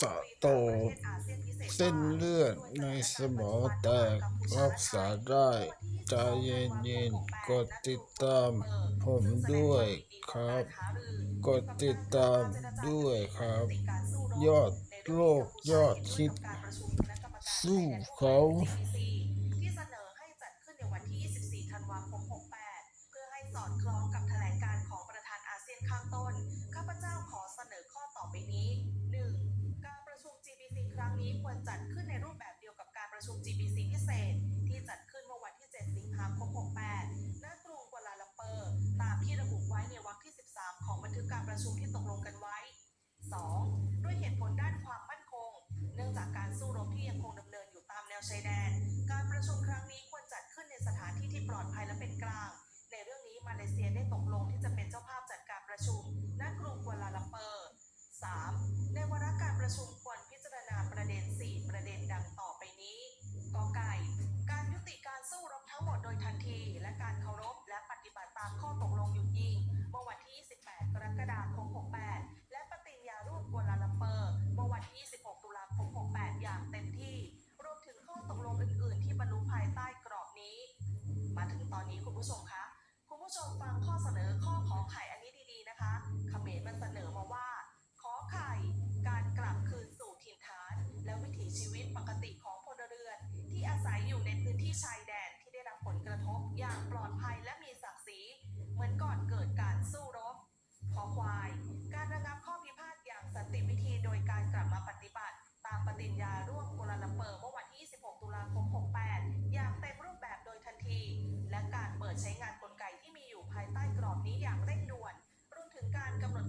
สะโตต่างประเทศอาเซียนพิเศษเส้นเลือดในสมองแตกรักษาได้ใจเย็นๆกดติดตามผมด้วยครับ กดติดตามด้วยครับ ยอดโลกยอดคิด สู้เขา ประชุมที่ตกลงกันไว้ 2. ด้วยเหตุผลด้านความมั่นคง เนื่องจากการสู้รบที่ยังคงดำเนินอยู่ตามแนวชายแดน การประชุมครั้งนี้ควรจัดขึ้นในสถานที่ที่ปลอดภัยและเป็นกลาง ในเรื่องนี้มาเลเซียได้ตกลงที่จะเป็นเจ้าภาพจัดการประชุมณกรุงกัวลาลัมเปอร์ 3. ในวาระการประชุม ตอนนี้คุณผู้ชมคะคุณผู้ชมฟังข้อเสนอข้อขอไข่อันนี้ดีๆนะคะเขมรมันเสนอมาว่า ขอไข่การกลับคืนสู่ถิ่นฐาน และวิถีชีวิตปกติของพลเรือน ที่อาศัยอยู่ในพื้นที่ชายแดนที่ได้รับผลกระทบอย่างปลอดภัยและมีศักดิ์ศรีเหมือนก่อนเกิดการสู้รบขอควาย การระงับข้อพิพาทอย่างสันติวิธีโดยการกลับมาปฏิบัติ ตามปฏิญญาร่วมกัวลาลัมเปอร์เมื่อวัน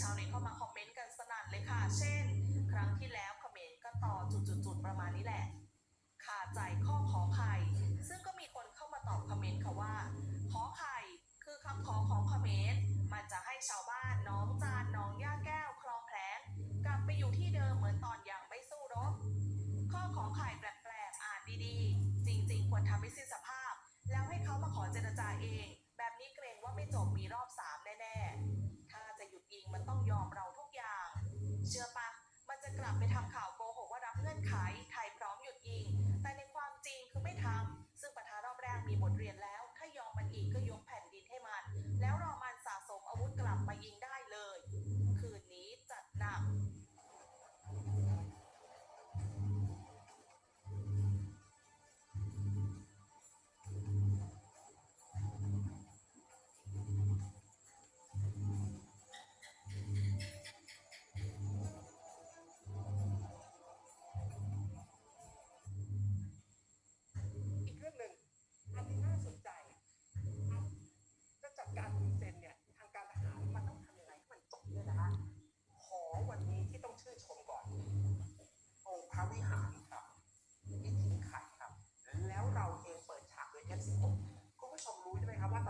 แพ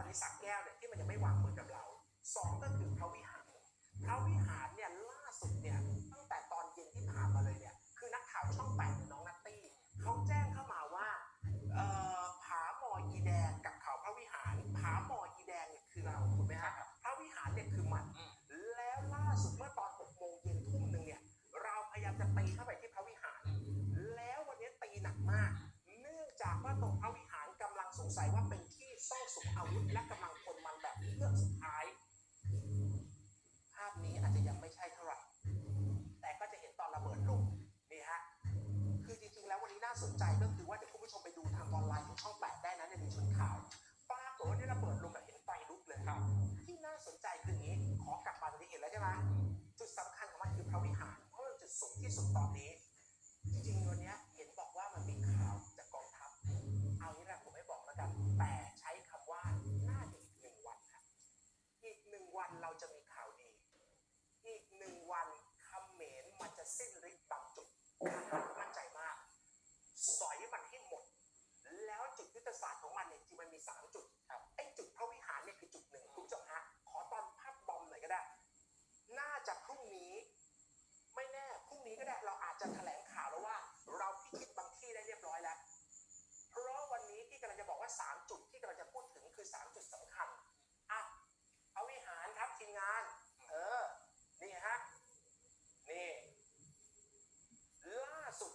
อนนี้สักแก้วเนี่ยที่มันยังไม่วางมือกับเราสองก็คือพระวิหารพระวิหารเนี่ยล่าสุดเนี่ยตั้งแต่ตอนเย็นที่ผ่านมาเลยเนี่ยคือนักข่าวช่องแปดเนี่ยน้องนัตตี้เขาแจ้งเข้ามาว่าเอ่อผาหมออีแดงกับเขาพระวิหารผาหมออีแดงเนี่ยคือเราถูกไหมฮะพระวิหารเนี่ยคือมันแล้วล่าสุดเมื่อตอน6โมงเย็นทุ่มหนึ่งเนี่ยเราพยายามจะตีเข้าไปที่พระวิหาร แล้ววันนี้ตีหนักมาก เนื่องจากว่าตรงพระวิหารกำลังสงสัยว่าเป็นที่ซ่องสุมอาวุธและกำลังพลมันแบบเพื่อกสุดท้าย ภาพนี้อาจจะยังไม่ใช่เท่าไหร่ แต่ก็จะเห็นตอนระเบิดลงนี่ฮะ คือจริงๆ แล้ววันนี้น่า สนใจก็คือว่าเดี๋ยวคุณผู้ชมไปดูทางออนไลน์ของช่อง ทีงาน เออ นี่ฮะ นี่ล่าสุด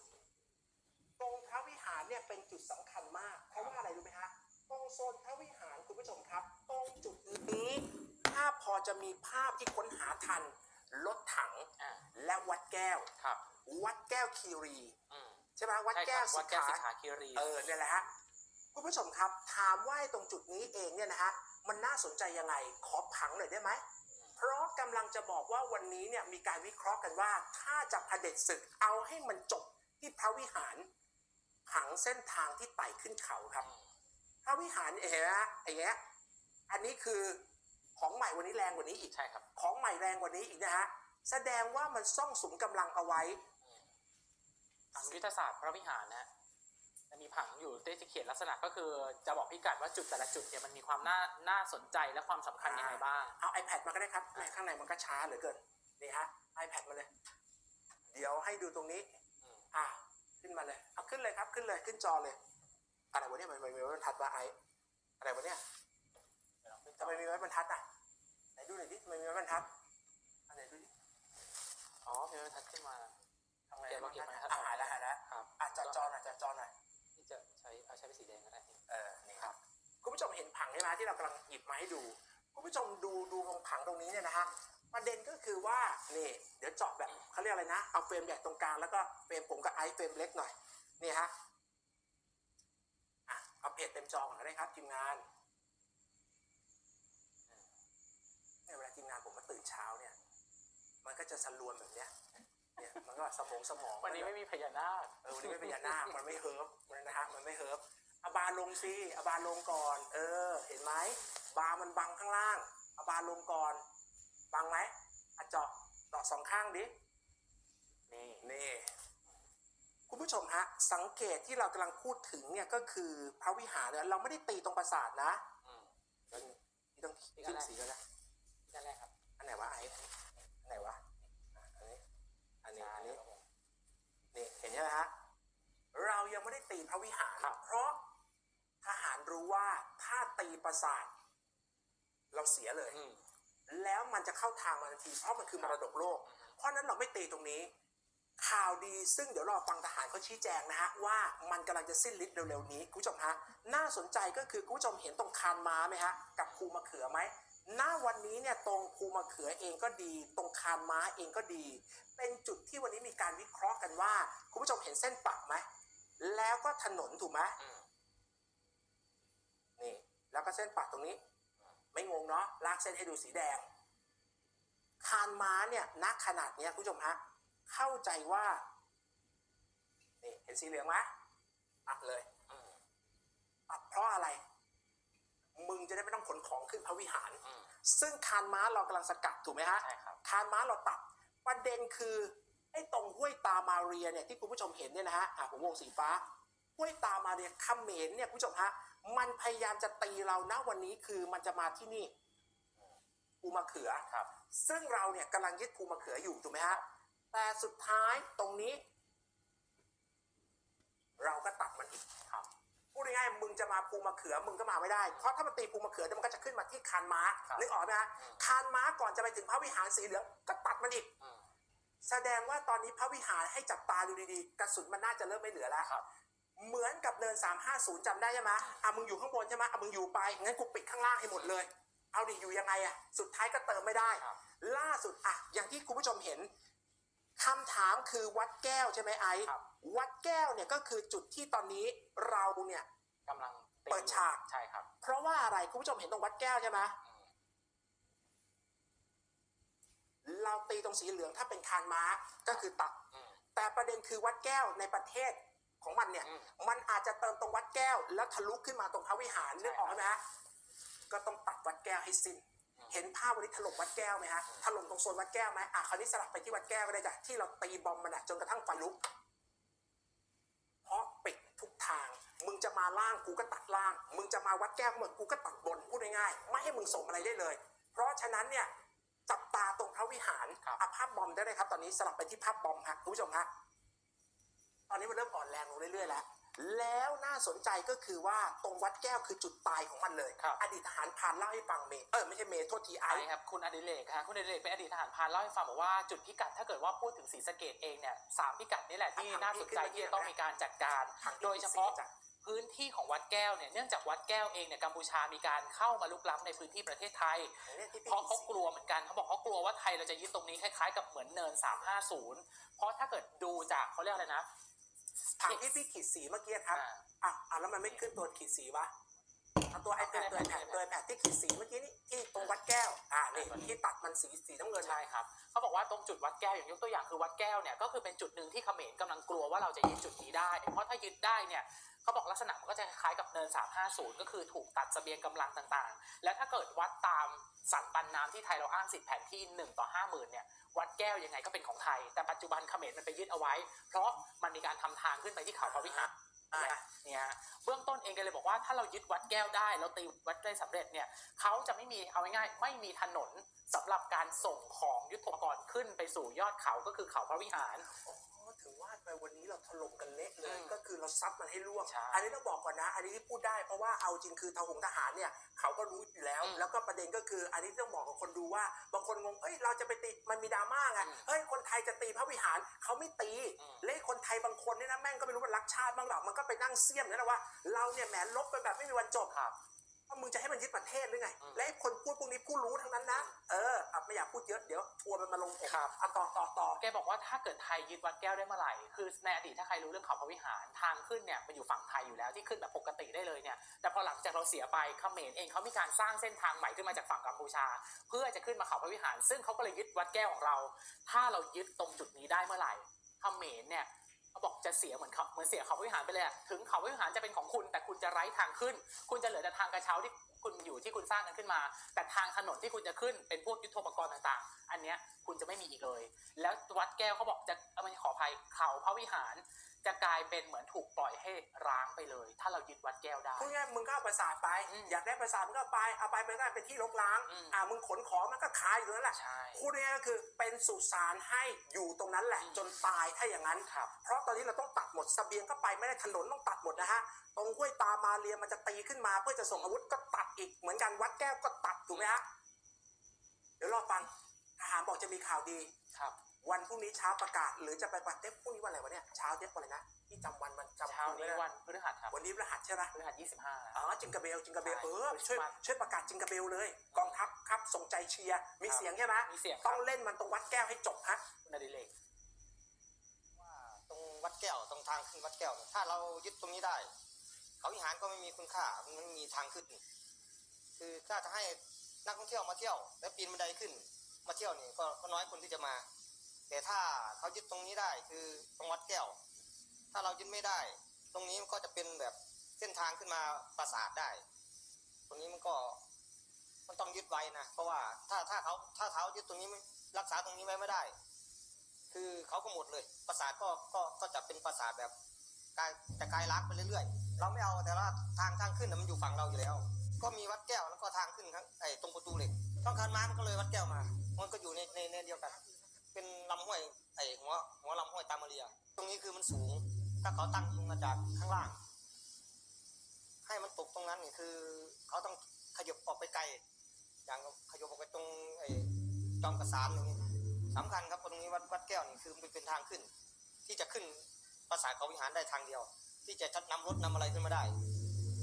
ตรงพระวิหารเนี่ยเป็นจุดสำคัญมาก เพราะว่าอะไรรู้ไหมฮะ ตรงโซนพระวิหารคุณผู้ชมครับ ตรงจุดนี้ถ้าพอจะมีภาพที่ค้นหาทัน รถถังและวัดแก้วครับ วัดแก้วคีรีใช่ไหมวัดแก้วสิขาคีรีเออเนี่ยแหละฮะคุณผู้ชมครับ ถามว่าตรงจุดนี้เองเนี่ยนะฮะมันน่าสนใจยังไง ขอผังหน่อยได้ไหม เพราะกำลังจะบอกว่าวันนี้เนี่ยมีการวิเคราะห์กันว่าถ้าจะเผด็จศึกเอาให้มันจบที่พระวิหารผังเส้นทางที่ไต่ขึ้นเขาครับ พระวิหารเห็นไหมฮะอย่างเงี้ยอันนี้คือของใหม่วันนี้แรงกว่านี้อีกใช่ครับ ของใหม่แรงกว่านี้อีกนะฮะแสดงว่ามันซ่องสุมกำลังเอาไว้ผังยุทธศาสตร์พระวิหารนะฮะจะ มีผังอยู่ที่จะเขียนลักษณะก็คือจะบอกพิกัดว่าจุดแต่ละจุดเนี่ยมันมีความน่าน่าสนใจและความสำคัญยังไงบ้าง เอา iPad มาก็ได้ครับแหม่ข้างในมันก็ช้าเหลือเกิน นี่ฮะ iPad มาเลย เดี๋ยวให้ดูตรงนี้ อืม อะ ขึ้นมาเลย เอาขึ้นเลยครับ ขึ้นเลย ขึ้นจอเลย อะไรวะเนี่ยทำไมมีไว้บรรทัดวะไออะไรวะเนี่ยทำไมมีไว้บรรทัดอะ ไหนดูหน่อยดิทำไมมีไว้บรรทัดอันไหนดูดิอ๋อมีบรรทัดขึ้นมา ทำไงเก็บบรมารเก็บทัดบรรอะทัดอะหายแล้วหายแล้วครับ อะจัดจอหน่อยจัดจอหน่อยที่จะใช้ เอาใช้เป็นสีแดงก็ได้เออนี่ครับคุณผู้ชมเห็นผังใช่ไหมที่เรากำลังหยิบมาให้ดูคุณผู้ชมดูดูตรงผังตรงนี้เนี่ยนะฮะประเด็นก็คือว่านี่เดี๋ยวเจาะแบบเขาเรียกอะไรนะเอาเฟรมใหญ่ตรงกลางแล้วก็เฟรมผมกับไอซ์เฟรมเล็กหน่อยนี่ฮะอะเอาเพจเต็มจอก่อนก็ได้ครับทีมงานเนี่ยเวลาทีมงานผมมาตื่นเช้าเนี่ย มันก็จะสลวนแบบเนี้ย เนี่ยมันก็สมองสมองวันนี้ไม่มีพญานาคเออวันนี้ไม่เป็นยานาคมันไม่เฮิร์ฟมันนะฮะมันไม่เฮิร์ฟเอาบาร์ลงสิเอาบาร์ลงก่อน เออ เห็นไหมบาร์มันบังข้างล่างเอาบาร์ลงก่อนบังไหมอะเจาะเจาะสองข้างดินี่นี่คุณผู้ชมฮะสังเกตที่เรากำลังพูดถึงเนี่ยก็คือพระวิหารเนี่ยเราไม่ได้ตีตรงปราสาทนะอืมนี่ต้องขึ้นสีแล้วนะที่ด้านแรกครับอันไหนวะไอ้อันไหนวะอะอันนี้ อันนี้ อันนี้ ครับผม นี่เห็นใช่ไหมฮะ เรา ยังไม่ได้ตีพระวิหาร ครับ เพราะทหารรู้ว่าถ้าตีปราสาท เราเสียเลย อืม แล้วมันจะเข้าทางมาทันทีเพราะมันคือมรดกโลก เพราะฉะนั้นเราไม่ตีตรงนี้ ข่าวดีซึ่งเดี๋ยวรอฟังทหารเขาชี้แจงนะฮะ ว่ามันกำลังจะสิ้นฤทธิ์เร็วๆนี้คุณผู้ชมฮะ น่าสนใจก็คือคุณผู้ชมเห็นตรงคานม้าไหมฮะ กับภูมะเขือไหมหน้าวันนี้เนี่ยตรงภูมะเขือเองก็ดี ตรงคานม้าเองก็ดี เป็นจุดที่วันนี้มีการวิเคราะห์กันว่าคุณผู้ชมเห็นเส้นปักไหม แล้วก็ถนนถูกไหมอืมนี่ แล้วก็เส้นปักตรงนี้ ไม่งงเนาะลากเส้นให้ดูสีแดง คานม้าเนี่ยนักขนาดเนี้ยคุณผู้ชมฮะเข้าใจว่านี่เห็นสีเหลืองไหมปักเลยอืมปักเพราะอะไร มึงจะได้ไม่ต้องขนของขึ้นพระวิหาร อืมซึ่งคานม้าเรากำลังสกัดถูกไหมฮะ ใช่ครับ คานม้าเราตัดประเด็นคือ ไอ้ตรงห้วยตามาเรียเนี่ยที่คุณผู้ชมเห็นเนี่ยนะฮะอะผมวงสีฟ้า ห้วยตามาเรียเขมรเนี่ยคุณผู้ชมฮะมันพยายามจะตีเรานะวันนี้คือมันจะมาที่นี่ภูมะเขือครับ ซึ่งเราเนี่ยกำลังยึดภูมะเขืออยู่ถูกไหมฮะแต่สุดท้ายตรงนี้ เราก็ตัดมันอีกครับพูดง่ายๆมึงจะมาภูมะเขือมึงก็มาไม่ได้ เพราะถ้ามันตีภูมะเขือเดี๋ยวมันก็จะขึ้นมาที่คานม้าครับนึกออกไหมฮะอืมคานม้าก่อนจะไปถึงพระวิหารสีเหลืองก็ตัดมันอีกอืม แสดงว่าตอนนี้พระวิหารให้จับตาดูดีๆ กระสุนมันน่าจะเริ่มไม่เหลือแล้ว ครับ เหมือนกับเนิน 350จำได้ใช่ไหมอะมึงอยู่ข้างบนใช่ไหมอะมึงอยู่ไป งั้นกูปิดข้างล่างให้หมดเลย เอาดิอยู่ยังไงอะ สุดท้ายก็เติมไม่ได้ ครับ ล่าสุดอะ อย่างที่คุณผู้ชมเห็นคำถามคือวัดแก้วใช่ไหมไอซ์ครับ วัดแก้วเนี่ยก็คือจุดที่ตอนนี้เราเนี่ย กำลังตีเปิดฉาก ใช่ครับ เพราะว่าอะไรคุณผู้ชมเห็นตรงวัดแก้วใช่ไหมอืม เราตีตรงสีเหลืองถ้าเป็นคานม้าก็คือตัดอืมแต่ประเด็นคือวัดแก้วในประเทศของมันเนี่ยอืมมันอาจจะเติมตรงวัดแก้ว แล้วทะลุขึ้นมาตรงพระวิหารใช่นึกออกไหมฮะก็ต้องตัดวัดแก้วให้สิ้นอืมเห็นภาพวันนี้ถล่มวัดแก้วไหมฮะถล่มตรงโซนวัดแก้วไหมอะคราวนี้สลับไปที่วัดแก้วก็ได้จ้ะที่เราตีบอมมันอะจนกระทั่งไฟลุกเพราะปิดทุกทาง มึงจะมาล่างกูก็ตัดล่าง มึงจะมาวัดแก้วเหมือนกูก็ตัดบนพูดง่ายๆไม่ให้มึงส่งอะไรได้เลย เพราะฉะนั้นเนี่ย จับตาตรงพระวิหารครับอะภาพบอมได้เลยครับ ตอนนี้สลับไปที่ภาพบอมฮะคุณผู้ชมฮะตอนนี้มันเริ่มอ่อนแรงลงเรื่อยๆแล้ว แล้วน่าสนใจก็คือว่าตรงวัดแก้วคือจุดตายของมันเลย ครับ อดีตทหารพรานเล่าให้ฟังเมย์เออไม่ใช่เมย์โทษทีไอไอครับคุณอดิเรกฮะคุณอดิเรกเป็นอดีตทหารพรานเล่าให้ฟังบอกว่าจุดพิกัดถ้าเกิดว่าพูดถึงศรีสะเกดเองเนี่ยสามพิกัดนี่แหละที่น่าสนใจที่จะต้องมีการจัดการ โดยเฉพาะ พื้นที่ของวัดแก้วเนี่ยเนื่องจากวัดแก้วเองเนี่ยกัมพูชามีการเข้ามาลุกล้ำในพื้นที่ประเทศไทย เพราะเขากลัวเหมือนกันเขาบอกเขากลัวว่าไทยเราจะยึดตรงนี้คล้ายๆกับเหมือนเนิน 350 เพราะถ้าเกิดดูจากเขาเรียกอะไรนะถังที่พี่ขีดสีเมื่อกี้ครับอ่าอะอะแล้วมันไม่ขึ้นตัวขีดสีวะเอาตัว iPad ตัว iPad ตัว iPad ที่ขีดสีเมื่อกี้นี่ที่ตรงวัดแก้ว อ่านี่ที่ตัดมันสีสี น้ำเงินใช่ครับเขาบอกว่าตรงจุดวัดแก้วอย่างยกตัวอย่างคือวัดแก้วเนี่ยก็คือเป็นจุดหนึ่งที่เขมรกำลังกลัวว่าเราจะยึดจุดนี้ได้ เพราะถ้ายึดได้เนี่ยเขาบอกลักษณะมันก็จะคล้ายกับเนิน 350 ก็คือถูกตัดเสบียงกำลังต่างๆ และถ้าเกิดวัดตามสันปันน้ำที่ไทยเราอ้างสิทธิแผนที่ 1 ต่อ 50,000เนี่ยวัดแก้วยังไงก็เป็นของไทย แต่ปัจจุบันเขมรมันไปยึดเอาไว้ เพราะมันมีการทำทางขึ้นไปที่เขาพระวิหาร เนี่ยเบื้องต้นเองก็เลยบอกว่าถ้าเรายึดวัดแก้วได้เราตีวัดได้สำเร็จเนี่ยเขาจะไม่มีเอาง่ายๆไม่มีถนนสำหรับการส่งของยุทธปกรณ์ขึ้นไปสู่ยอดเขาก็คือเขาพระวิหาร อ๋อถึงว่าไปวันนี้เราถล่มกันเละเลยอืมก็คือเราซัดมันให้ล่วง ใช่อันนี้ต้องบอกก่อนนะ อันนี้ที่พูดได้เพราะว่าเอาจริงคือทหงทหารเนี่ยเขาก็รู้อยู่แล้ว อืมแล้วก็ประเด็นก็คืออันนี้ต้องบอกกับคนดูว่า บางคนงงเอ้ยเราจะไปตีมันมีดราม่าไงอืมเฮ้ยคนไทยจะตีพระวิหารเขาไม่ตีอืมเละคนไทยบางคนเนี่ยนะแม่งก็ไม่รู้ว่ารักชาติบ้างหรอกมันก็ไปนั่งเสี้ยมนั่นแหละว่าเราเนี่ยแหมลบไปแบบไม่มีวันจบ ครับ ว่ามึงจะให้มันยึดประเทศหรือไงอืมและไอ้คนพูดพวกนี้ผู้รู้ทั้งนั้นนะ เอออะไม่อยากพูดเยอะเดี๋ยวทัวร์มันมาลงผมครับ อะต่อต่อต่อแกบอกว่าถ้าเกิดไทยยึดวัดแก้วได้เมื่อไหร่ คือในอดีตถ้าใครรู้เรื่องเขาพระวิหารทางขึ้นเนี่ยมันอยู่ฝั่งไทยอยู่แล้วที่ขึ้นแบบปกติได้เลยเนี่ย แต่พอหลังจากเราเสียไปเขมรเองเขามีการสร้างเส้นทางใหม่ขึ้นมาจากฝั่งกัมพูชา เพื่อจะขึ้นมาเขาพระวิหาร ซึ่งเขาก็เลยยึดวัดแก้วของเรา ถ้าเรายึดตรงจุดนี้ได้เมื่อไหร่เขมรเนี่ย เขาบอกจะเสียเหมือนเขาเหมือนเสียเขาพระวิหารไปเลยอะถึงเขาพระวิหารจะเป็นของคุณ แต่คุณจะไร้ทางขึ้น คุณจะเหลือแต่ทางกระเช้าที่คุณอยู่ที่คุณสร้างกันขึ้นมา แต่ทางถนนที่คุณจะขึ้นเป็นพวกยุทโธปกรณ์ต่างๆ อันเนี้ยคุณจะไม่มีอีกเลย แล้ววัดแก้วเขาบอกจะเอามันขออภัยเขาพระวิหาร จะกลายเป็นเหมือนถูกปล่อยให้ร้างไปเลย ถ้าเรายึดวัดแก้วได้ พูดง่ายๆมึงก็เอาประสาทไป อืมอยากได้ประสาทมึงก็เอาไปเอาไปไม่ได้เป็นที่รกร้างอืมอ่ามึงขนของมันก็ขายอยู่นั่นแหละใช่พูดง่ายๆก็คือเป็นสุสานให้อยู่ตรงนั้นแหละ อืมจนตายถ้าอย่างนั้นครับ เพราะตอนนี้เราต้องตัดหมดเสบียงก็ไปไม่ได้ถนนต้องตัดหมดนะฮะตรงห้วยตามาเรียมันจะตีขึ้นมา เพื่อจะส่งอาวุธก็ตัดอีกเหมือนกันวัดแก้วก็ตัดถูกไหมฮะเดี๋ยวรอฟังทหารบอกจะมีข่าวดี ครับ วันพรุ่งนี้เช้าประกาศ หรือจะไปประเทศพรุ่งนี้วันอะไรวะเนี่ยเช้าเทปวันอะไรนะที่จำวันมันจำเช้าไม่นี้ได้วันพฤหัสครับวันนี้รหัสใช่ไหมพฤหัส25แล้วอ๋อจิงกระเบลจิงกระเบลใช่เออช่วยวันช่วยประกาศจิงกระเบลเลยกองทัพครับส่งใจเชียร์มีครับเสียงใช่ไหมมีเสียงคต้รัอบงเล่นมันตรงวัดแก้วให้จบฮะคุณอดิเรกว่าตรงวัดแก้วตรงทางขึ้นวัดแก้วเนี่ยถ้าเรายึดตรงนี้ได้ เขาวิหารก็ไม่มีคุณค่ามันไม่มีทางขึ้น คือถ้าจะให้นักท่องเที่ยวมาเที่ยว แล้วปีนบันไดขึ้น มาเที่ยวนี่ก็ก็น้อยคนที่จะมา แต่ถ้าเขายึดตรงนี้ได้คือตรงวัดแก้ว ถ้าเรายึดไม่ได้ ตรงนี้มันก็จะเป็นแบบเส้นทางขึ้นมาปราสาทได้ ตรงนี้มันก็มันต้องยึดไว้นะเพราะว่าถ้าถ้าเขาถ้าเขายึดตรงนี้รักษาตรงนี้ไว้ไม่ได้ คือเขาก็หมดเลยปราสาทก็ก็ก็จะเป็นปราสาทแบบกายจะกายล้างไปเรื่อยๆ เราไม่เอาแต่ว่าทางทางขึ้นมันอยู่ฝั่งเราอยู่แล้ว ก็มีวัดแก้วแล้วก็ทางขึ้นทั้งไอ้ตรงประตูเหล็กต้องการม้ามันก็เลยวัดแก้วมา มันก็อยู่ในในเดียวกัน เป็นลำห้วยไอ้หัวหัวลำห้วยตามมาเรีย ตรงนี้คือมันสูง ถ้าเขาตั้งยิงมาจากข้างล่าง ให้มันตกตรงนั้นนี่คือ เขาต้องขยับออกไปไกล อย่างขยับออกไปตรงไอ้จอมกระสานอย่างนี้สำคัญครับตรงนี้วัดวัดแก้วนี่คือมันเป็นทางขึ้น ที่จะขึ้นปราสาทเขาวิหารได้ทางเดียว ที่จะนำรถนำอะไรขึ้นมาได้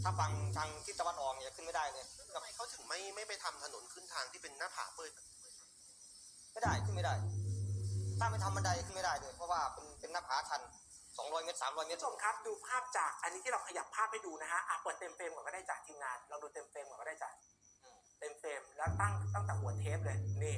ถ้าฝั่งทางทิศตะวันออกเนี่ยขึ้นไม่ได้เลย ทำไมเขาถึงไม่ไม่ไปทำถนนขึ้นทางที่เป็นหน้าผาเปิด ไม่ได้ขึ้นไม่ได้ ถ้าไม่ทำบันไดขึ้นไม่ได้เลย เพราะว่าเป็นเป็นหน้าผาชัน 200 เมตร 300 เมตผู้รชมครับดูภาพจากอันนี้ที่เราขยับภาพให้ดูนะฮะอะเปิดเต็มเฟรมก่อนก็ได้จากทีมงานเราดูเต็มเฟรมก่อนก็ได้จากเต็มเฟรมแล้วตั้งตั้งแต่หัวเทปเลยนี่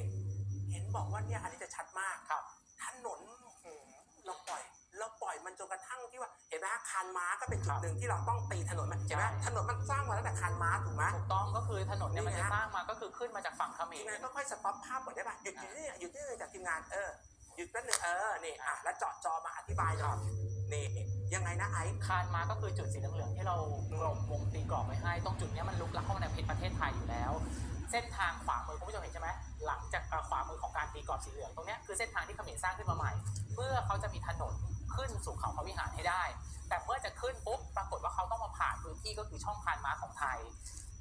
เห็นบอกว่าเนี่ยอันนี้จะชัดมากครับถนนหืมเราปล่อย เราปล่อยมันจนกระทั่งที่ว่าเห็นไหมฮะคานม้าก็เป็นจุดหนึ่งที่เราต้องตีถนนมันเห็นไหมใช่ถนนมันสร้างมาตั้งแต่คานม้าถูกไหม ถูกต้องก็คือถนนเนี่ยมันนี่จะฮะสร้างมาก็คือขึ้นมาจากฝั่งเขมทีมร งานก็ค่อยสต็อปภาพก่อนได้ป่ะหยุดหยุดนี่หยุดนี่จากทีมงานเออ หยุดแป๊บนึงเออนี่อะแล้วเจาะจอมาอธิบายหน่อยนี่ยังไงนะไอ้คานมาก็คือจุดสีเหลืองๆที่เรากลมวงตีกรอบไว้ให้ตรงจุดนี้มันลุกล้ำเข้ามาในประเทศไทยอยู่แล้ว เส้นทางขวามือคุณผู้ชมเห็นใช่ไหมหลังจากขวามือของการตีกรอบสีเหลืองตรงเนี้ยคือเส้นทางที่เขมรสร้างขึ้นมาใหม่ เพื่อเขาจะมีถนนขึ้นสู่เขาพระวิหารให้ได้ แต่เมื่อจะขึ้นปุ๊บปรากฏว่าเขาต้องมาผ่านพื้นที่ก็คือช่องคานมาของไทย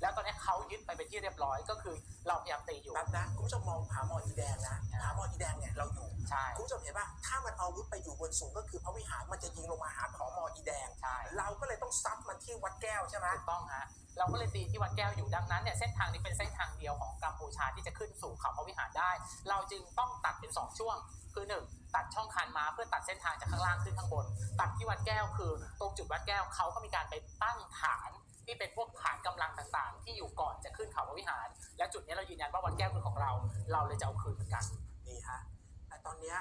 แล้วตอนนี้เขายึดไปเป็นที่เรียบร้อยก็คือเราพยายามตีอยู่ แป๊บนะคุณผู้ชมมองผาหมออีแดงนะผาหมออีแดงเนี่ยเราอยู่ ใช่ คุณผู้ชมเห็นป่ะถ้ามันเอาอาวุธไปอยู่บนสูงก็คือพระวิหารมันจะยิงลงมาหาผอมออีแดง ใช่เราก็เลยต้องซัดมันที่วัดแก้วใช่ไหมถูกต้องฮะเราก็เลยตีที่วัดแก้วอยู่ดังนั้นเนี่ยเส้นทางนี้เป็นเส้นทางเดียวของกัมพูชาที่จะขึ้นสู่เขาพระวิหารได้ เราจึงต้องตัดเป็นสองช่วง คือหนึ่งตัดช่องคานม้าเพื่อตัดเส้นทางจากข้างล่างขึ้นข้างบน ตัดที่วัดแก้วคือ ตรงจุดวัดแก้วเขาก็มีการไปตั้งฐาน ที่เป็นพวกฐานกำลังต่างๆ ที่อยู่ก่อนจะขึ้นเขาพระวิหาร และจุดนี้เรายืนยันว่าวัดแก้วคือของเรา เราเลยจะเอาคืนเหมือนกันนี่ฮะแต่ตอนเนี้ย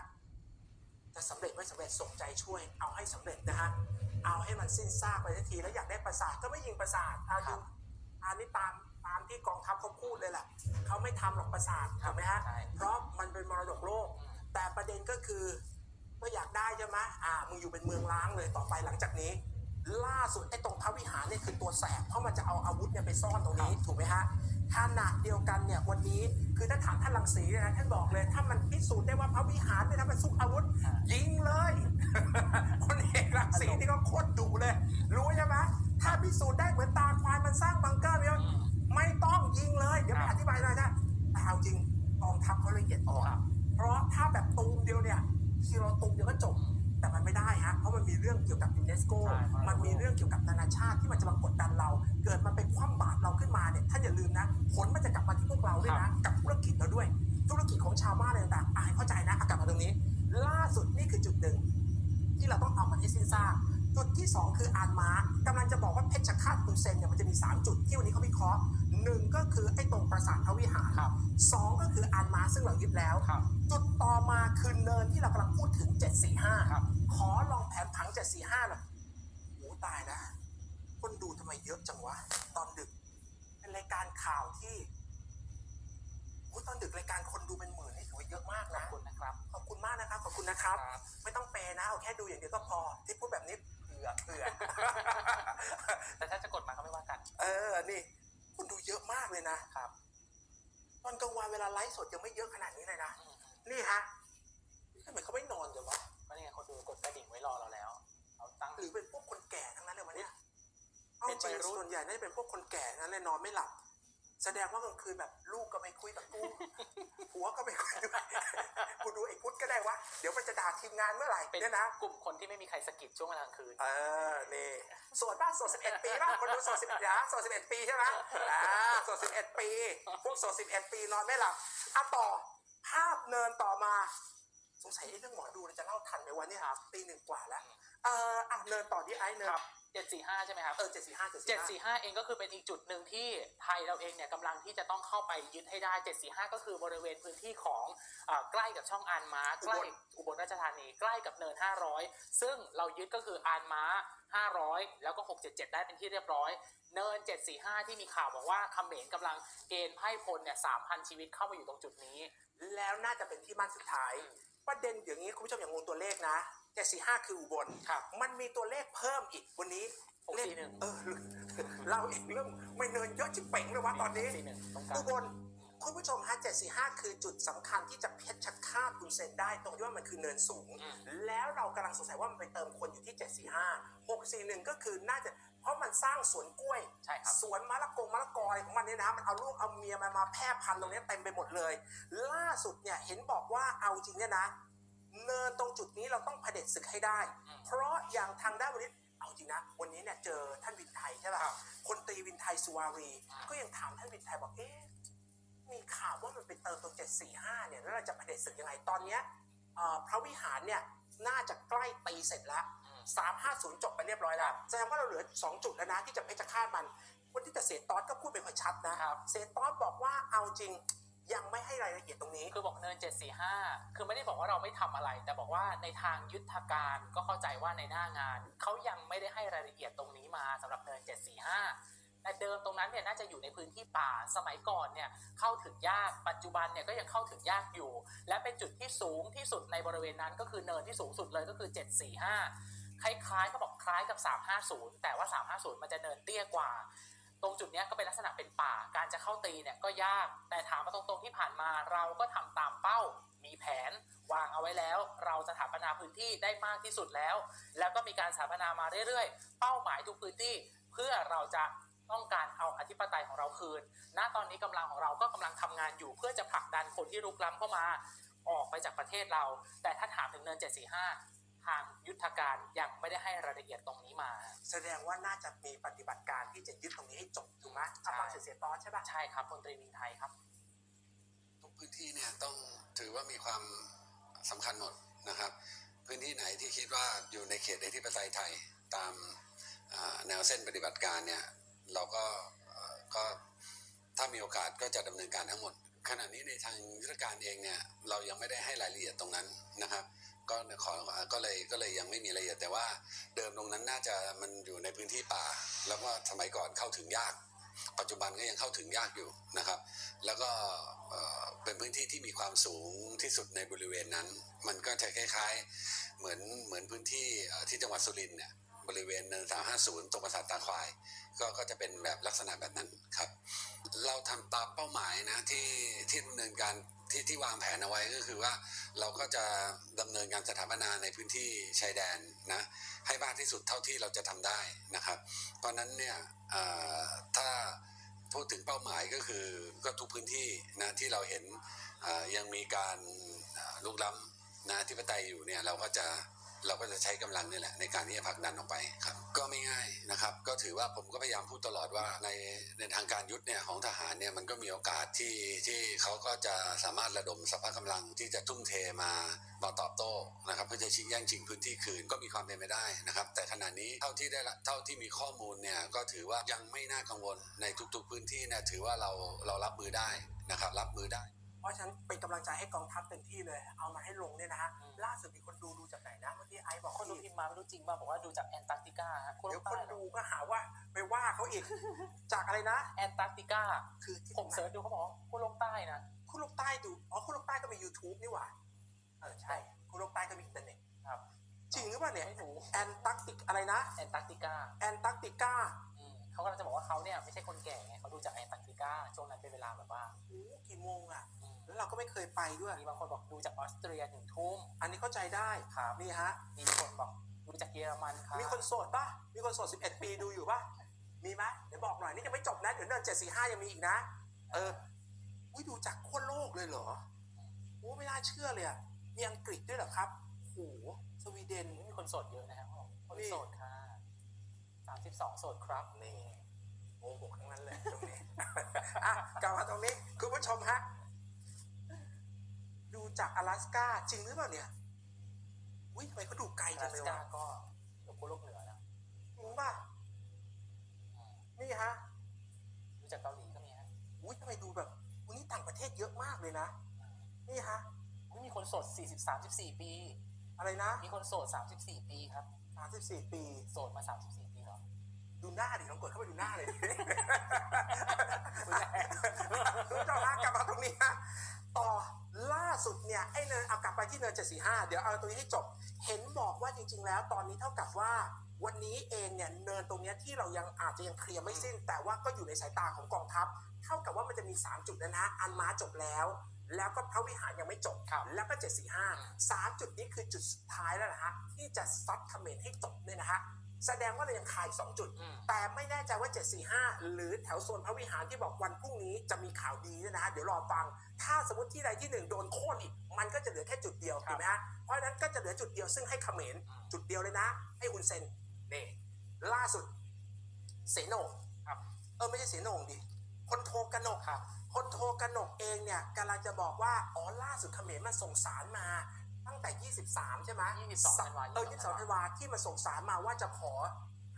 จะสำเร็จไม่สำเร็จส่งใจช่วย เอาให้สำเร็จนะฮะเอาให้มันสิ้นซากไปสักทีแล้วอยากได้ประสาทก็ไม่ยิงประสาทอาครัยิบงอันนี้ตามตามที่กองทัพเขาพูดเลยแหละเขาไม่ทำหรอกประสาทถูกไหมฮะใช่เพราะมันเป็นมรดกโลก แต่ประเด็นก็คือก็อยากได้ใช่ไหมอ่ามึงอยู่เป็นเมืองล้างเลยต่อไปหลังจากนี้ ล่าสุดไอ้ตรงพระวิหารเนี่ยคือตัวแสบเพราะมันจะเอาอาวุธเนี่ยไปซ่อนตรงนี้ถูกไหมฮะขนาดเดียวกันเนี่ยวันนี้คือถ้าถามท่านลังสีเนี่ยนะท่านบอกเลย ถ้ามันพิสูจน์ได้ว่าพระวิหารเนี่ยทำเป็นซุกอาวุธ ยิงเลยคนเอกลังสีนี่ก็โคตรดุเลย รู้ใช่ไหมถ้าพิสูจน์ได้เหมือนตาควายมันสร้างบังเกอร์เนี่ยไม่ต้องยิงเลยเดี๋ยวไปอธิบายหน่อยนะแต่เอาจริงกองทัพเขาละเอียดอ่อนเพราะถ้าแบบตูมเดียวเนี่ยทีเราตูมเดียวก็จบ แต่มันไม่ได้ฮะเพราะมันมีเรื่องเกี่ยวกับยูเนสโกใช่มันมีเรื่องเกี่ยวกับนานาชาติที่มันจะมากดดันเรา เกิดมันไปคว่ำบาตรเราขึ้นมาเนี่ยท่านอย่าลืมนะผลมันจะกลับมาที่พวกเราด้วยนะกับธุรกิจเราด้วย ธุรกิจของชาวบ้านอะไรต่างๆอะให้เข้าใจนะอะกลับมาตรงนี้ ล่าสุดนี่คือจุดหนึ่งที่เราต้องเอามันให้สิ้นซากจุดที่ 2 คืออานม้ากำลังจะบอกว่าเพชรฆาตคุณเซนเนี่ยมันจะมี 3 จุดที่วันนี้เขาวิเคราะห์ หนึ่งก็คือไอ้ตรงปราสาทพระวิหารครับสองก็คืออานม้าซึ่งเรายึดแล้ว ครับ จุดต่อมาคือเนินที่เรากำลังพูดถึง 745ครับ ขอลองแผนผัง 745หน่อยโอ้ตายนะ คนดูทำไมเยอะจังวะ ตอนดึก เป็นรายการข่าวที่โอ้ตอนดึกรายการคนดูเป็นหมื่นนี่ถือว่าเยอะมากขอนะบคุณนะครับ ขอบคุณมากนะครับ ขอบคุณนะครับ ครับ ไม่ต้องเปย์นะเอาแค่ดูอย่างเดียวก็พอ ที่พูดแบบนี้เผื่อเผื่อ แต่ถ้าจะกดมาก็ไม่ว่ากัน เออ นี่ คุณดูเยอะมากเลยนะครับ ตอนกลางวันเวลาไลฟ์สดยังไม่เยอะขนาดนี้เลยนะอืมนี่ฮะทำไมเขาไม่นอนกันวะก็นี่ไงคนดูกดกระดิ่งไว้รอเราแล้วเราตั้ง หรือเป็นพวกคนแก่ทั้งนั้นเลยวันเนี้ยเอาเป็นจริงวัยรุ่นส่วนใหญ่น่าจะเป็นพวกคนแก่ทั้งนั้นเลยนอนไม่หลับ แสดงว่ากลางคืนแบบลูกก็ไม่คุยกับกูผัวก็ไม่คุยด้วยกูดูไอ้พุทธก็ได้วะเดี๋ยวมันจะด่าทีมงานเมื่อไหร่เป็นเนี่ยนะกลุ่มคนที่ไม่มีใครสะกิดช่วงเวลากลางคืน เออนี่โสดป่ะโสด11ปีป่ะคนดูโสด11นะโสด11ปีใช่ไหมอ่าโสด11ปี พวกโสด11ปีนอนไม่หลับอะต่อภาพเนินต่อมา สงสัยไอ้เรื่องหมอดูเราจะเล่าทันไหมวะเนี่ยตีหนึ่งกว่าแล้ว เอออะเนินต่อที่ไอ้เนินครับ 745 ใช่ไหมครับเออ745 745 745 เองก็คือเป็นอีกจุดหนึ่งที่ไทยเราเองเนี่ยกำลังที่จะต้องเข้าไปยึดให้ได้ 745 ก็คือบริเวณพื้นที่ของเอ่อใกล้กับช่องอานม้าใกล้อุบลราชธานีใกล้กับเนิน 500 ซึ่งเรายึดก็คืออานม้า 500 แล้วก็ 677 ได้เป็นที่เรียบร้อย เนิน 745 ที่มีข่าวบอกว่าเขมรกำลังเกณฑ์ไพ่พลเนี่ย3,000 ชีวิตเข้ามาอยู่ตรงจุดนี้ แล้วน่าจะเป็นที่มั่นสุดท้าย ประเด็นอย่างนี้คุณผู้ชมอย่างงงตัวเลขนะ745 คืออุบลครับ มันมีตัวเลขเพิ่มอีกวันนี้เลข641 เออเราเองเริ่มไม่เนินเยอะจิ๋เป่งเลยวะตอนนี้ 41ตรงกลางอุบล คุณผู้ชมฮะ745 คือจุดสำคัญที่จะเพชรฆาตคุณเซนได้ตรงที่ว่ามันคือเนินสูงอืมแล้วเรากำลังสงสัยว่ามันไปเติมคนอยู่ที่ 745 641 ก็คือน่าจะเพราะมันสร้างสวนกล้วยใช่ครับสวนมะละกงมะละกออะไรของมันเนี่ยนะมันเอาลูกเอาเมียมามาแพร่พันธุ์ตรงเนี้ยเต็มไปหมดเลย ล่าสุดเนี่ยเห็นบอกว่าเอาจริงเนี่ยนะ เนินตรงจุดนี้เราต้องเผด็จศึกให้ได้อืมเพราะอย่างทางด้านวันนี้เอาจริงนะ วันนี้เนี่ยเจอท่านวินไทยใช่ป่ะครับคนตรีวินไทยสุวารีอ่าก็ยังถามท่านวินไทยบอกเอ๊ะ มีข่าวว่ามันไปเติมตรง745เนี่ยแล้วเราจะเผด็จศึกยังไงตอนเนี้ยเอ่อพระวิหารเนี่ยน่าจะใกล้ตีเสร็จแล้วอืม350 จบไปเรียบร้อยแล้วแสดงว่าเราเหลือ 2 จุดแล้วนะที่จะเพชรฆาตมันวันที่แต่เศษตอสก็พูดไปค่อยชัดนะครับเศษตอสบอกว่าเอาจริงยังไม่ให้รายละเอียดตรงนี้ คือบอกเนิน 745 คือไม่ได้บอกว่าเราไม่ทำอะไร แต่บอกว่าในทางยุทธการก็เข้าใจว่าในหน้างาน เขายังไม่ได้ให้รายละเอียดตรงนี้มาสำหรับเนิน 745 แต่เดิมตรงนั้นเนี่ยน่าจะอยู่ในพื้นที่ป่าสมัยก่อนเนี่ยเข้าถึงยากปัจจุบันเนี่ยก็ยังเข้าถึงยากอยู่ และเป็นจุดที่สูงที่สุดในบริเวณนั้นก็คือเนินที่สูงสุดเลยก็คือ 745 คล้ายๆเขาบอกคล้ายกับ 350 แต่ว่า 350 มันจะเนินเตี้ยกว่า ตรงจุดนี้ก็เป็นลักษณะเป็นป่าการจะเข้าตีเนี่ยก็ยากแต่ถามมาตรงๆที่ผ่านมาเราก็ทำตามเป้ามีแผนวางเอาไว้แล้ว เราสถาปนาพื้นที่ได้มากที่สุดแล้ว แล้วก็มีการสถาปนามาเรื่อยๆ เป้าหมายทุกพื้นที่เพื่อเราจะ ต้องการเอาอธิปไตยของเราคืน ณ ตอนนี้กำลังของเราก็กำลังทำงานอยู่ เพื่อจะผลักดันคนที่รุกล้ำเข้ามาออกไปจากประเทศเรา แต่ถ้าถามถึงเนิน 745 ทางยุทธการยังไม่ได้ให้รายละเอียดตรงนี้มา แสดงว่าน่าจะมีปฏิบัติการที่จะยึดตรงนี้ให้จบถูกไหมถ้าฟังเสียเสียตอนใช่ปะใช่ครับพลตรีมินไทยครับ ทุกพื้นที่เนี่ยต้องถือว่ามีความสำคัญหมดนะครับ พื้นที่ไหนที่คิดว่าอยู่ในเขตอธิปไตยไทยตามอ่าแนวเส้นปฏิบัติการเนี่ย เราก็ก็ถ้ามีโอกาสก็จะดำเนินการทั้งหมด ขณะนี้ในทางยุทธการเองเนี่ยเรายังไม่ได้ให้รายละเอียดตรงนั้นนะครับ ก็ขอก็เลยก็เลยยังไม่มีรายละเอียดแต่ว่าเดิมตรงนั้นน่าจะมันอยู่ในพื้นที่ป่า แล้วก็สมัยก่อนเข้าถึงยาก ปัจจุบันก็ยังเข้าถึงยากอยู่นะครับ แล้วก็เป็นพื้นที่ที่มีความสูงที่สุดในบริเวณนั้น มันก็จะคล้าย ๆ เหมือนเหมือนพื้นที่ที่จังหวัดสุรินทร์เนี่ย บริเวณเนิน350ตรงปราสาทตาควาย ก็ก็จะเป็นแบบลักษณะแบบนั้นครับ เราทำตามเป้าหมายนะที่ที่ดำเนินการที่ที่วางแผนเอาไว้ก็คือว่าเราก็จะดำเนินการสถาปนาในพื้นที่ชายแดนนะให้มากที่สุดเท่าที่เราจะทำได้นะครับ เพราะนั้นเนี่ยถ้าพูดถึงเป้าหมายก็คือก็ทุกพื้นที่นะที่เราเห็นยังมีการลุกล้ำนะที่ปไตยอยู่เนี่ยเราก็จะ เราก็จะใช้กำลังนี่แหละในการที่จะผลักดันออกไปครับก็ไม่ง่ายนะครับ ก็ถือว่าผมก็พยายามพูดตลอดว่าในในทางการยุทธเนี่ยของทหารเนี่ยมันก็มีโอกาสที่ที่เขาก็จะสามารถระดมสภาพกำลังที่จะทุ่มเทมามาตอบโต้นะครับเพื่อจะชิงแย่งชิงพื้นที่คืนก็มีความเป็นไปได้นะครับ แต่ขณะนี้เท่าที่ได้เท่าที่มีข้อมูลเนี่ยก็ถือว่ายังไม่น่ากังวลในทุกๆพื้นที่เนี่ยถือว่าเราเรารับมือได้นะครับรับมือได้ ราะฉะนั้นเป็นกำลังใจให้กองทัพเต็มที่เลย เอามาให้ลงเนี่ยนะฮะอืม ล่าสุดมีคนดูดูจากไหนนะเมื่อกี้ไอซ์บอกคนดูพิมพ์มาไม่รู้จริงป่ะบอกว่าดูจากแอนตาร์กติกาฮะขั้วเดี๋โลยวกคใต้นเหรอดูก็หาว่าไปว่าเขาอีก จากอะไรนะ แอนตาร์กติกาคือที่ผมเสิร์ชดูเขาบอกว่าขั้วโลกใต้นะ คุณลูกใต้ดู อ๋อคุณลูกใต้ก็มี YouTube นี่หว่า เออ ใช่ คุณลูกใต้ก็มีอินเทอร์เน็ตครับ จริงหรือเปล่าเนี่ยไม่รู้แอนตาร์กติกอะไรนะ แอนตาร์กติกาแอนตาร์กติกาอืมเขากำลังจะบอกว่าเขาเนี่ยไม่ใช่คนแก่ไงเขาดูจากแอนตาร์กติกาช่วงนั้นเป็นเวลาแบบว่า โอ้กี่โมงอะอืม แล้วเราก็ไม่เคยไปด้วยมีบางคนบอกดูจากออสเตรียถึงทุ่มอันนี้เข้าใจได้ครับนี่ฮะมีคนบอกดูจากเยอรมันครับมีคนโสดปะมีคนโสด 11 ปีดูอยู่ปะมีไหมเดี๋ยวบอกหน่อยนี่ยังไม่จบนะเดี๋ยวเนิน745ยังมีอีกนะ เอออุ้ยดูจากขั้วโลกเลยเหรอโอ้ไม่น่าเชื่อเลยอะมีอังกฤษด้วยเหรอครับโหสวีเดนมีคนโสดเยอะนะครับผมคนนี่โสดค่ะสามสิบสองโสดครับนี่โอ้โหทั้งนั้นเลยตรงนี้อะกลับมาตรงนี้คุณผู้ชมฮะดู จาก阿拉斯ก้าจริงหรือเปล่าเนี่ย อุ้ยทำไมเขาดูไกล อ จั ลาง ส เลย กาว ะ ก็อยู่ขั้วโลกเหนือนะ รู้ป่ะ อืม นี่ฮะ ดูจากเกาหลีก็มีฮะ อุ้ยทำไมดูแบบอุ้ยนี่ต่างประเทศเยอะมากเลยนะ นี่ฮะ อุ๊ยมีคนโสดสี่สิบสามสิบสี่ปี อะไรนะ มีคนโสดสามสิบสี่ปีครับ 34 ปี โสดมาสามสิบสี่ปีเหรอ ดูหน้าดิลองกดเข้าไปดูหน้าเลยดิ คุณแม่ คุณผู้ชมฮะกลับมาตรงนี้ฮะ ต่อล่าสุดเนี่ยไอ้เนินเอากลับไปที่เนิน745 เดี๋ยวเอาตรงนี้ให้จบ เห็นบอกว่าจริง ๆ แล้ว ตอนนี้เท่ากับว่าวันนี้เองเนี่ยเนินตรงเนี้ยที่เรายังอาจจะยังเคลียร์ไม่สิ้น แต่ว่าก็อยู่ในสายตาของกองทัพ เท่ากับว่ามันจะมี 3 จุดนะนะอันม้าจบแล้ว แล้วก็พระวิหารยังไม่จบครับแล้วก็ 745 3 จุดนี้คือจุดสุดท้ายแล้วนะฮะที่จะซัดเขมรให้จบเนี่ยนะฮะ แสดงว่าเรายังคายสองจุดอืมแต่ไม่แน่ใจว่า 745 หรือแถวโซนพระวิหารที่บอกวันพรุ่งนี้จะมีข่าวดีด้วยนะฮะเดี๋ยวรอฟัง ถ้าสมมติที่ใดที่หนึ่งโดนโค่นอีก มันก็จะเหลือแค่จุดเดียวครับถูกไหมฮะเพราะฉะนั้นก็จะเหลือจุดเดียวซึ่งให้เขมรอืมจุดเดียวเลยนะให้อุนเซนนี่ล่าสุดเสโหนงครับเออไม่ใช่เสโหนงดิคนโทกนกครับคนโทกนกเองเนี่ยกำลังจะบอกว่าอ๋อล่าสุดเขมรมันส่งสารมาตั้ง แต่ 23 ใช่ไหม22ธันวาเออ22ธันวาที่มันส่งสารมาว่าจะขอ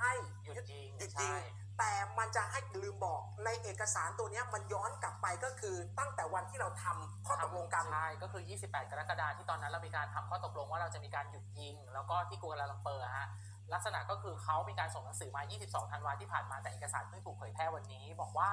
ให้หยุดยิงหยุดยิใช่งแต่มันจะให้ลืมบอกในเอกสารตัวเนี้ยมันย้อนกลับไปก็คือตั้งแต่วันที่เราทำข้อตกลงกันใช่ก็คือ 28 กรกฎาคมที่ตอนนั้นเรามีการทำข้อตกลงว่าเราจะมีการหยุดยิง แล้วก็ที่กัวลาลัมเปอร์อะฮะลักษณะก็คือเขามีการส่งหนังสือมา 22 ธันวาที่ผ่านมาแต่เอกสารเพิ่งถูกเผยแพร่วันนี้บอกว่า